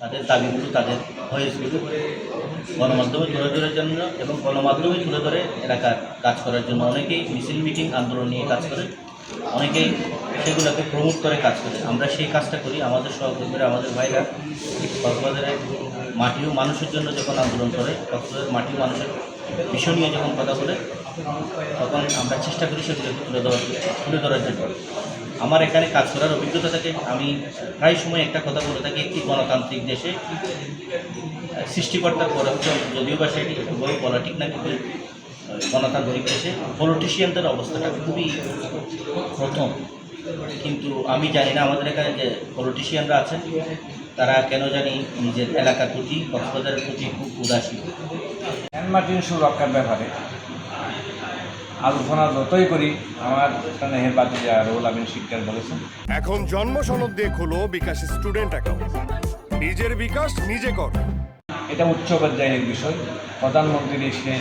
তাদের দাবিগুলো তাদের ভয়েসগুলো গণমাধ্যমে তুলে ধরার জন্য এবং গণমাধ্যমে তুলে ধরে এলাকার কাজ করার জন্য অনেকেই মিছিল, মিটিং, আন্দোলন নিয়ে কাজ করে, অনেকেই সেগুলোকে প্রমোট করে কাজ করে। আমরা সেই কাজটা করি। আমাদের সহকর্মীরা, আমাদের ভাইরা কক্সবাজারের মাটি ও মানুষের জন্য যখন আন্দোলন করে কক্সবাজারের মাটি ও মানুষের বিষয় নিয়ে যখন কথা বলে, তখন আমরা চেষ্টা করি সেগুলোকে তুলে ধরার তুলে ধরার জন্য। আমার এখানে কাজ করার অভিজ্ঞতা থাকে। আমি প্রায় সময় একটা কথা বলে থাকি, একটি গণতান্ত্রিক দেশে সৃষ্টিকর্তার করাপশন যদিও বা সেটি বলা ঠিক না, কিন্তু গণতান্ত্রিক দেশে পলিটিশিয়ানদের অবস্থাটা খুবই প্রথম। কিন্তু আমি জানি না আমাদের এখানে যে পলিটিশিয়ানরা আছেন, তারা কেন জানি নিজের এলাকার প্রতি, কক্সবাজারের প্রতি খুব উদাসীন। সুরক্ষার ব্যাপারে। আলোচনা যতই করি আমার স্নেহের বাতিজা রোল আমিন শিকদার বলেছেন। এখন জন্ম সনদ দিয়ে খোলো বিকাশ স্টুডেন্ট অ্যাকাউন্ট নিজের বিকাশ নিজে কর। এটা উচ্চ পর্যায়ের বিষয়। প্রধানমন্ত্রী সে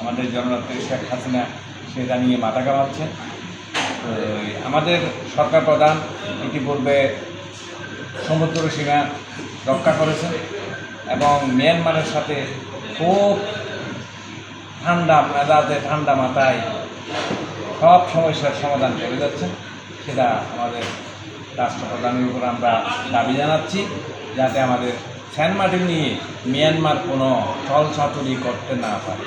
আমাদের জননেত্রী শেখ হাসিনা সে জানিয়ে মাথা কামাচ্ছেন আমাদের সরকার প্রধান ইতিপূর্বে সমুদ্র সীমা রক্ষা করেছেন এবং মিয়ানমারের সাথে খুব ঠান্ডা মেজাজে ঠান্ডা মাথায় সব সমস্যার সমাধান করে যাচ্ছে। সেটা আমাদের রাষ্ট্রপ্রধানের উপর আমরা দাবি জানাচ্ছি, যাতে আমাদের ফ্যান মার্টিন নিয়ে মিয়ানমার কোনো চলচাতুরি করতে না পারে।